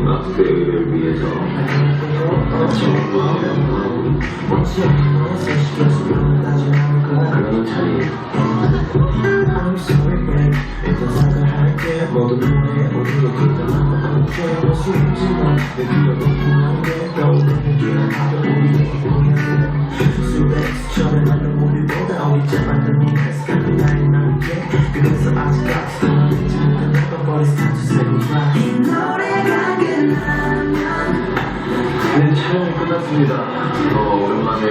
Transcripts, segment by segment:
음악들을 위해서 그런 자리 사과할게 모든 노래 어디로 기다려 볼수 있지만 내 귀가 너무 게 떠오르는 기억하며 우리 끝났습니다. 어, 오랜만에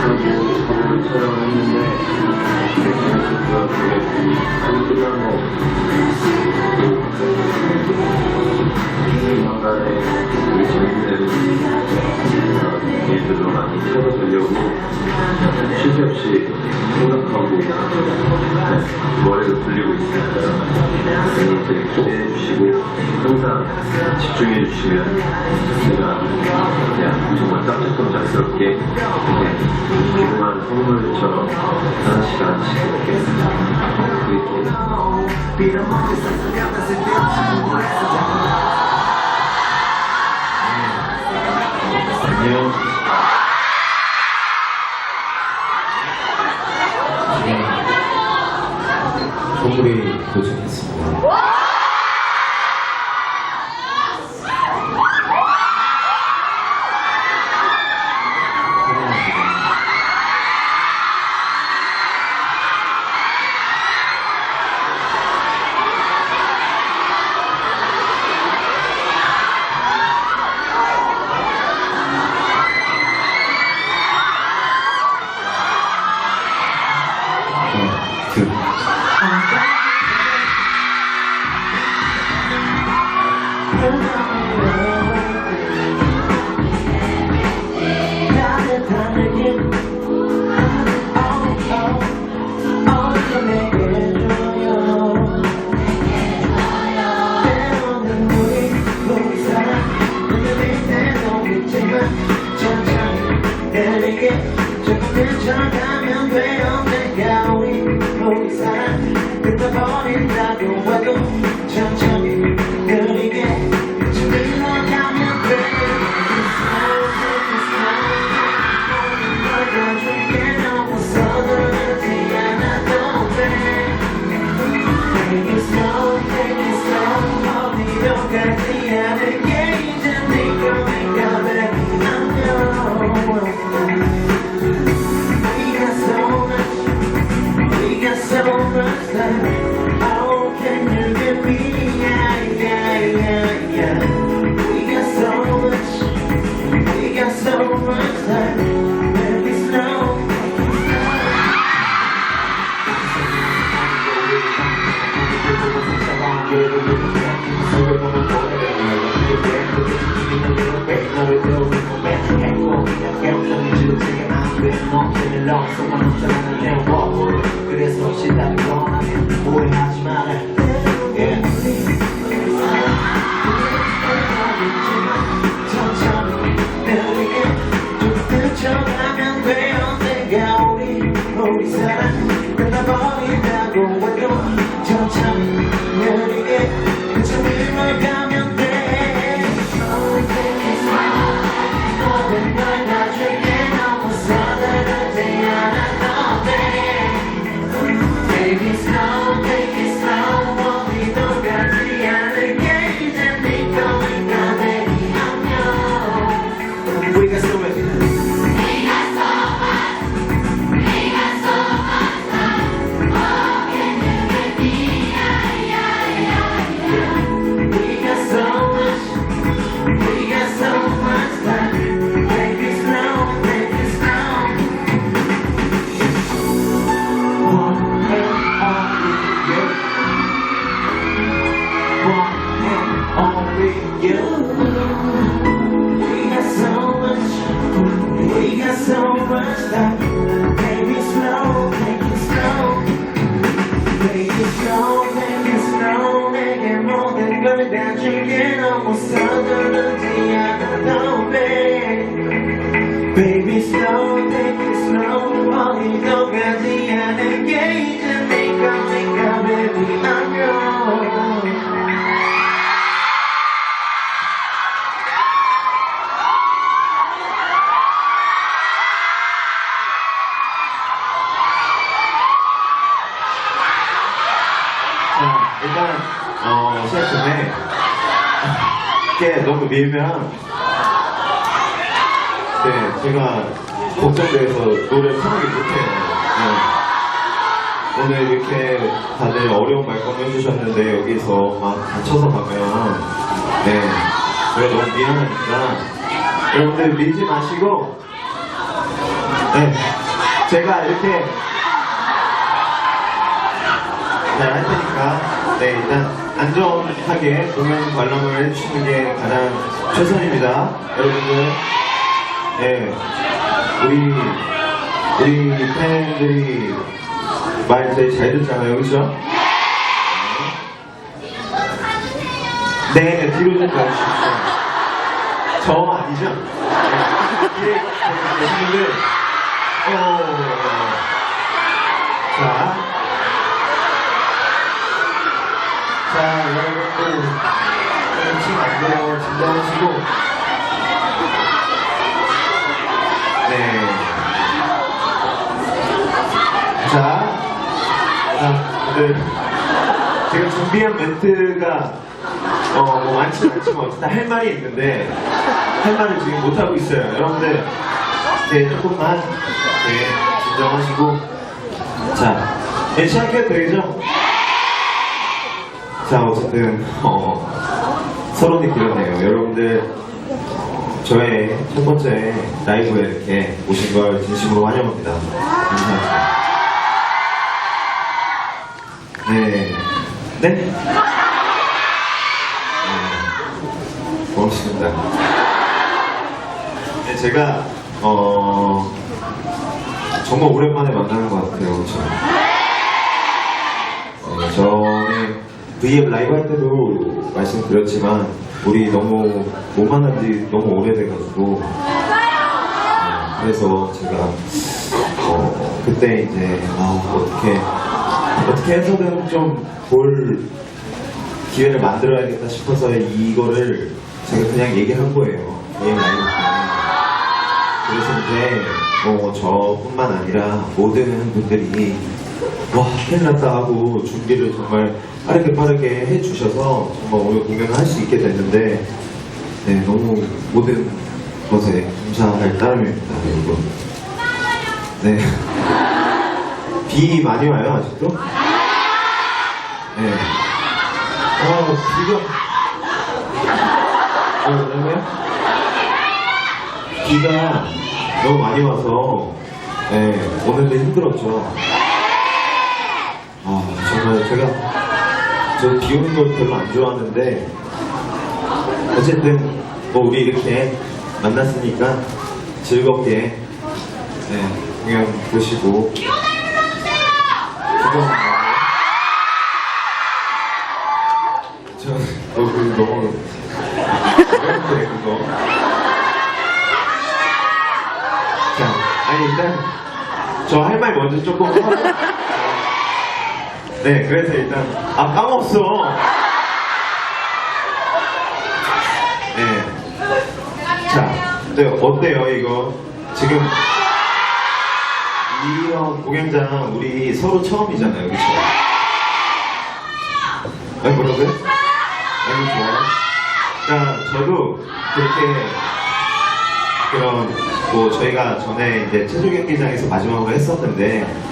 하고 작업을 촬영을 했는데 재밌었고요. 되게 촬영 끝나고 조만간에 되게 재밌는 어, 일들로 많이 찾아보려고 쉴새 없이 생각하고 네, 머리를 굴리고 되게 기대해 주시고 항상 집중해 주시면 제가 그냥 정말 깜짝깜짝스럽게 네, 귀중한 선물처럼 하나씩 하나씩 이렇게 드릴게요. 안 들쳐가면 돼요 내가 우리 우리 사랑 끝나버린다고 해도 천천히 Someone who's trying to live 이게 너무 밀면 네, 제가 걱정돼서 노래를 편하게 못해요. 네. 오늘 이렇게 다들 어려운 말씀 해주셨는데 여기서 막 다쳐서 가면 네, 제가 너무 미안하니까 여러분들 밀지 마시고 네, 제가 이렇게 잘할 테니까 네 일단 안전하게 공연 관람을 해주시는 게 가장 최선입니다. 여러분들 네. 우리 우리 팬들이 말 되게 잘 듣잖아요. 그죠? 네, 네 뒤로 좀 가주십시오. 저 아니죠? 네, 팬분들. 어, 자 자, 여러분들, 지금 안 돼요. 진정하시고. 네. 자, 자, 네. 제가 준비한 멘트가, 어, 뭐 많지는 않지만, 어쨌든 할 말이 있는데, 할 말을 지금 못하고 있어요. 여러분들, 네, 조금만, 네, 진정하시고. 자, 네, 시작해도 되겠죠? 자, 어쨌든, 어, 서론이 길었네요. 여러분들, 저의 첫 번째 라이브에 이렇게 오신 걸 진심으로 환영합니다. 감사합니다. 네. 네? 네. 고맙습니다. 네, 제가, 어, 정말 오랜만에 만나는 것 같아요. 그렇죠? 어, 전에 V앱 라이브 할 때도 말씀드렸지만 우리 너무 못 만난 지 너무 오래돼가지고 어, 그래서 제가 어, 그때 이제 아, 어떻게 어떻게 해서든 좀 볼 기회를 만들어야겠다 싶어서 이거를 제가 그냥 얘기한 거예요. V앱 라이브 때. 그래서 이제 뭐 저뿐만 아니라 모든 분들이 와 큰일 났다 하고 준비를 정말 빠르게 빠르게 해주셔서 정말 오늘 공연을 할 수 있게 됐는데 네 너무 모든 것에 감사할 따름입니다 여러분 네 비 많이 와요 아직도? 네 어, 비가 어, 그러면 비가 너무 많이 와서 네, 오는데 힘들었죠. 제가 저 비 오는 걸 별로 안 좋아하는데 어쨌든 뭐 우리 이렇게 만났으니까 즐겁게 네, 공연 보시고. 저 너무 너무 어렵네 그거. 자, 아니 일단 저 할 말 먼저 조금 하고 네, 그래서 일단 아 까먹었어. 네. 자, 네 어때요 이거 지금 이런 공연장 우리 서로 처음이잖아요, 그렇죠? 아 뭐라고요? 아니 좋아요. 그러니까 저도 그렇게 그런 뭐 저희가 전에 이제 체조 경기장에서 마지막으로 했었는데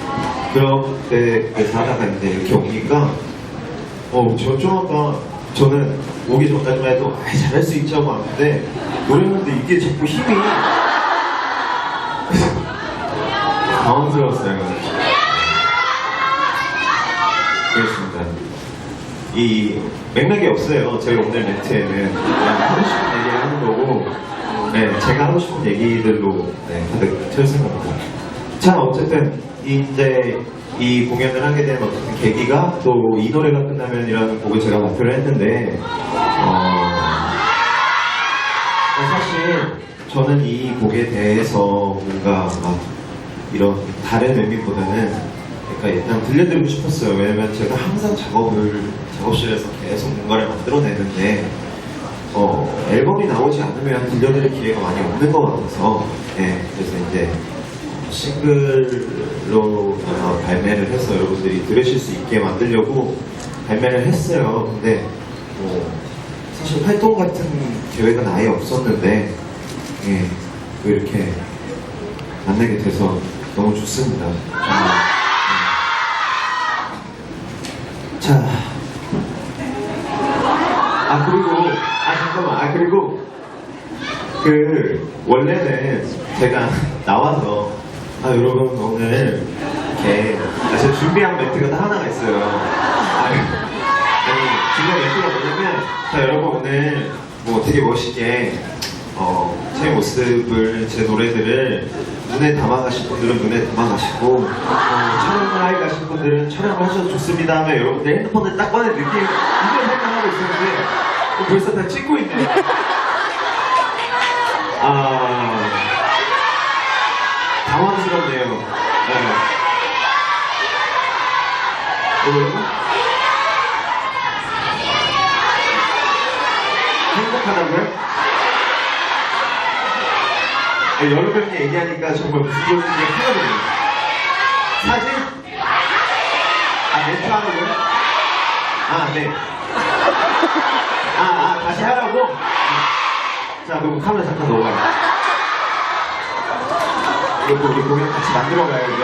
그렇게 그 가다가 이제 이렇게 오니까 어 저 좀 아까 저는 오기 전까지만 해도 아 잘할 수 있지 하고 왔는데 노래하는데 이게 자꾸 힘이 당황스러웠어요. 그렇습니다. 이 맥락이 없어요. 저희 오늘 멘트에는 그냥 하고 싶은 얘기를 하는 거고, 네, 제가 하고 싶은 얘기들로 네, 가득 채웠습니다 자, 어쨌든 이제 이 공연을 하게 된 어떤 계기가 또 이 노래가 끝나면이라는 곡을 제가 발표를 했는데, 어, 사실 저는 이 곡에 대해서 뭔가 막 이런 다른 의미보다는 그러니까 일단 들려드리고 싶었어요. 왜냐면 제가 항상 작업을 작업실에서 계속 뭔가를 만들어내는데 어, 앨범이 나오지 않으면 들려드릴 기회가 많이 없는 것 같아서 네, 그래서 이제 싱글로 아마 발매를 해서 여러분들이 들으실 수 있게 만들려고 발매를 했어요. 근데 뭐 사실 활동 같은 계획은 아예 없었는데 예, 또 이렇게 만나게 돼서 너무 좋습니다. 예. 자, 아 그리고 아 잠깐만 아 그리고 그 원래는 제가 나와서 아 여러분 오늘 이렇게 아, 제가 준비한 멘트가 다 하나가 있어요. 아니, 아니 준비한 멘트가 뭐냐면 자 여러분 오늘 뭐 되게 멋있게 어, 제 모습을 제 노래들을 눈에 담아가신 분들은 눈에 담아가시고 어, 촬영을 하러 가신 분들은 촬영을 하셔도 좋습니다 하면 여러분들 핸드폰을 딱 꺼내 느낌 이걸 생각하고 있었는데 어, 벌써 다 찍고 있네. 아 당황스럽네요. 네. 뭐라고? 행복하다고요? 네, 여러 명이 얘기하니까 정말 무슨 소리인지 하거든요. 사진? 아, 멘트 하라고요? 아, 네. 아, 아, 다시 하라고? 자, 그럼 카메라 잠깐 넣어봐요. 이거 우리 공연 같이 만들어 가야죠.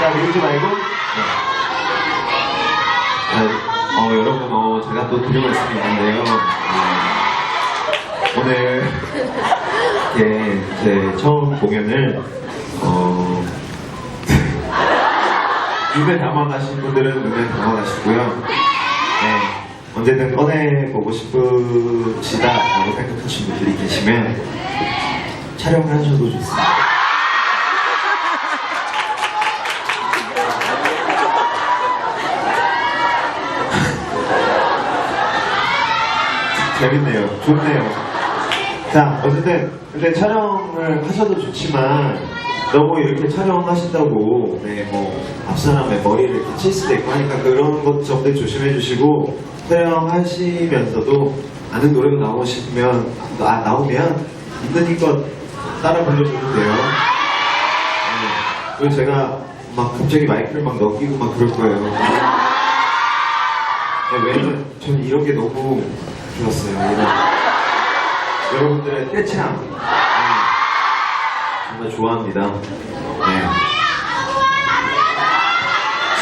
자, 밀지 말고. 네. 아, 어, 여러분, 어, 제가 또 드릴 말씀이 있는데요. 어, 오늘, 예, 제 처음 공연을, 어, 눈에 담아가신 분들은 눈에 담아가시고요. 네, 언제든 꺼내보고 싶으시다라고 생각하신 분들이 계시면 촬영을 하셔도 좋습니다. 재밌네요. 좋네요. 자, 어쨌든, 근데 촬영을 하셔도 좋지만, 너무 이렇게 촬영하신다고, 네, 뭐, 앞사람의 머리를 이렇게 칠 수도 있고 하니까 그런 것 점들 조심해 주시고, 촬영하시면서도 아는 노래가 나오시면, 아, 나오면, 있는 힘껏 따라 불러줘도 돼요. 네. 그리고 제가 막 갑자기 마이크를 막 넘기고 막 그럴 거예요. 네, 왜냐면 저는 이런 게 너무 이런. 여러분들의 떼창 네, 정말 좋아합니다. 네.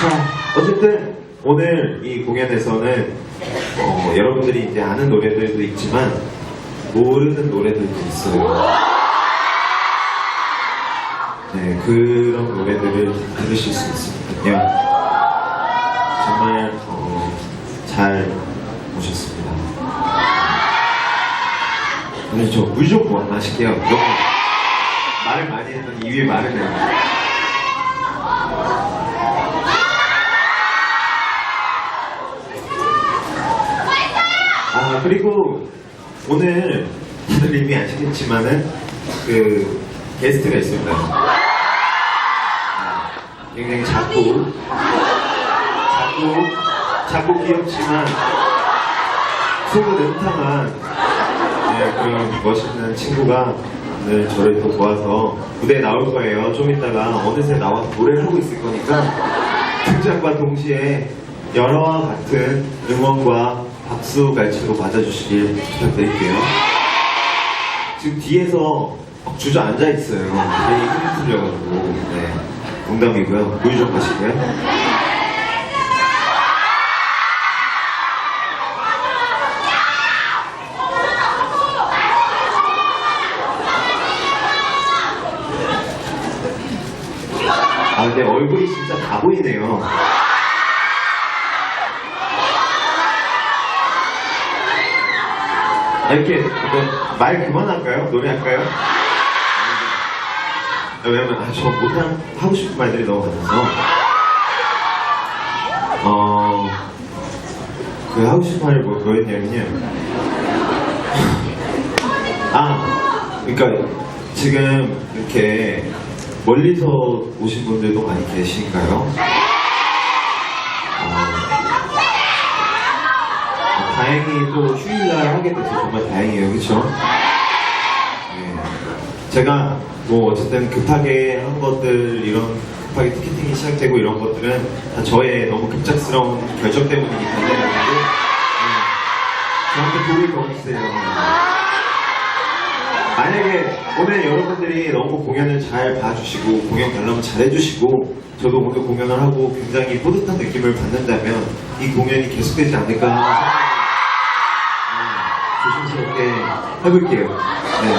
자, 어쨌든 오늘 이 공연에서는 어, 여러분들이 이제 아는 노래들도 있지만 모르는 노래들도 있어요. 네, 그런 노래들을 들으실 수 있으니까요. 정말 어, 잘 오셨습니다. 오늘 저물 좀 마실게요. 너무 말을 많이 했더니 입이 마르네요. 아 그리고 오늘 다들 이미 아시겠지만은 그 게스트가 있습니다. 아, 굉장히 작고 작고 작고 귀엽지만 속은 음탕한 네, 그런 멋있는 친구가 오늘 저를 또 도와서 무대에 나올 거예요. 좀 이따가 어느새 나와서 노래를 하고 있을 거니까 등장과 동시에 여러와 같은 응원과 박수 갈채로 맞아주시길 부탁드릴게요. 지금 뒤에서 막 주저앉아 있어요. 되게 힘이 풀려가지고. 네. 농담이고요. 물좀 마시고요. 아, 근데 얼굴이 진짜 다 보이네요. 아, 이렇게, 말 그만할까요? 노래할까요? 아, 왜냐면, 아, 저 못한, 하고 싶은 말들이 너무 많아서. 어, 그 하고 싶은 말이 뭐, 뭐였냐면요. 아, 그러니까 지금 이렇게 멀리서 오신 분들도 많이 계신가요? 어, 다행히 또 휴일날 하게 돼서 정말 다행이에요, 그렇죠? 네. 제가 뭐 어쨌든 급하게 한 것들 이런 급하게 티켓팅이 시작되고 이런 것들은 다 저의 너무 급작스러운 결정 때문이기 때문에 네, 저한테 도움을 더 주세요. 만약에 오늘 여러분들이 너무 공연을 잘 봐주시고 공연 관람을 잘 해주시고 저도 오늘 공연을 하고 굉장히 뿌듯한 느낌을 받는다면 이 공연이 계속되지 않을까 생각을 네, 조심스럽게 해볼게요. 네.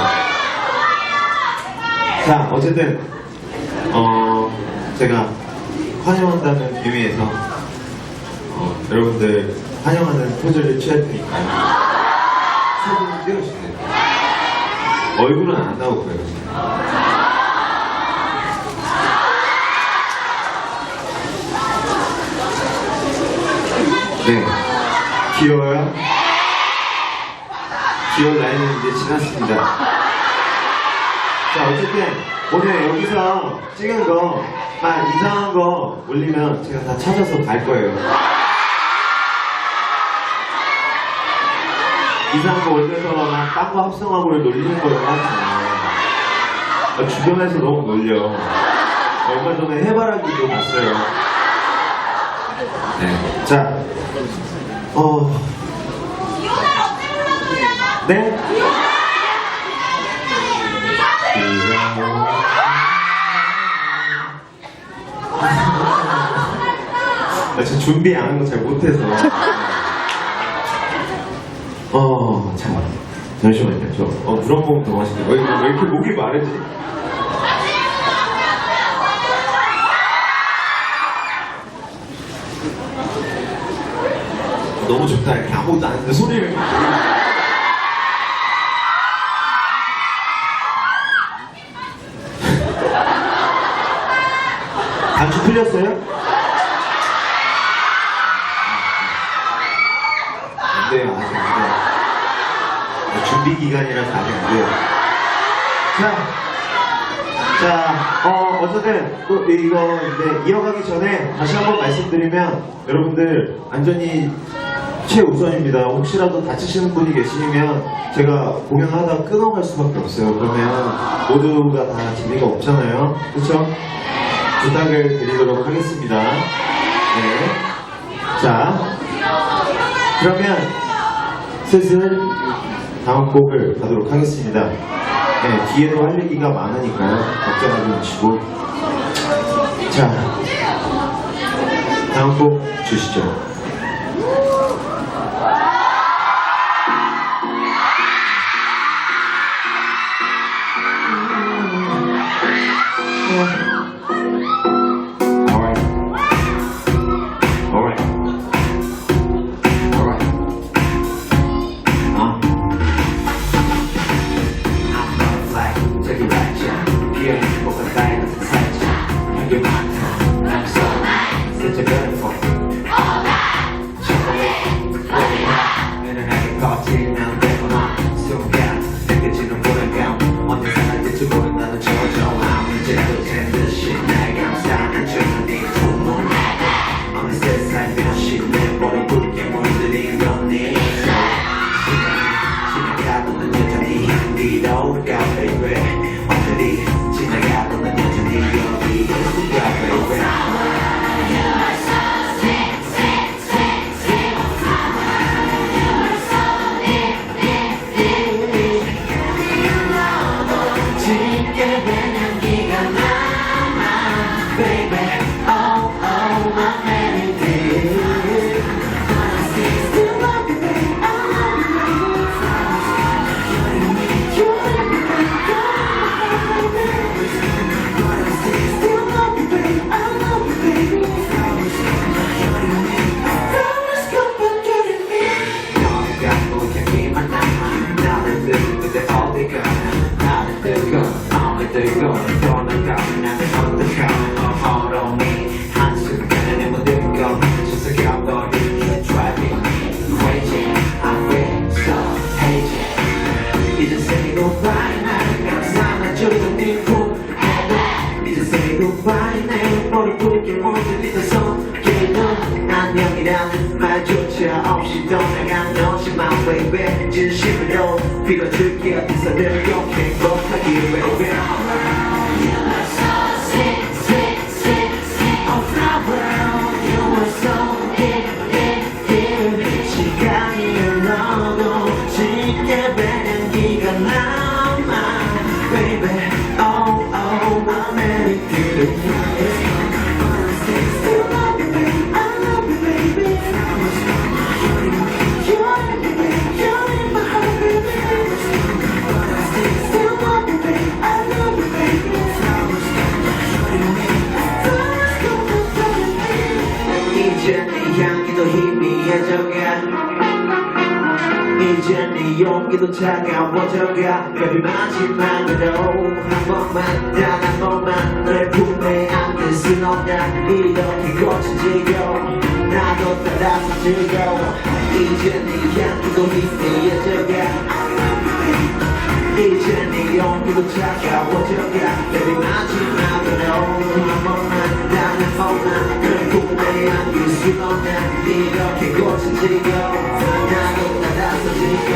자 어쨌든 어 제가 환영한다는 의미에서 어, 여러분들 환영하는 포즈를 취할 테니까요. 사진 찍어주세요. 얼굴은 안 나오고요. 네. 귀여워요? 귀여운 나이는 이제 지났습니다. 자, 어쨌든 오늘 여기서 찍은 거, 막 이상한 거 올리면 제가 다 찾아서 갈 거예요. 이상한 거 올려서 막딴거 합성하고 놀리는 거예요. 아, 주변에서 너무 놀려. 얼마 전에 해바라기도 봤어요. 네. 자, 어. 네? 아, 저 준비 안 한 거 잘 못해서. 어, 참. 잠시만요. 저, 어, 물한 모금 더 마실게요. 왜, 왜 이렇게 목이 마르지? 너무 좋다. 이렇게 아무것도 안 했는데 소리를. 단추 풀렸어요? 안 돼요, 아직 안 돼요. 준비 돼요. 자, 자, 어, 어쨌든, 또 이거 이제 이어가기 전에 다시 한번 말씀드리면, 여러분들 안전이 최우선입니다. 혹시라도 다치시는 분이 계시면 제가 공연하다 끊어갈 수밖에 없어요. 그러면 모두가 다 재미가 없잖아요. 그렇죠? 부탁을 드리도록 하겠습니다. 네. 자, 그러면 슬슬 다음 곡을 가도록 하겠습니다. 네, 뒤에도 할 얘기가 많으니까요. 걱정하지 마시고. 자, 다음 곡 주시죠. 진심으로 빌어줄게 어디서든 꼭 행복하길 희미해져가 이제 네 용기도 차가워져가. 별이 마지막으로 한 번만 단한 번만 널 품에 안길 순 없냐 이렇게 거쳐지고 나도 따라서 즐거워 이제 네 향기도 희미해져가 이제 네 용기도 차가워져가. 별이 마지막으로 한 번만 단한 번만 꿈에 안길 수 없는 이렇게 고쳐지고 사랑은 나다서 지겨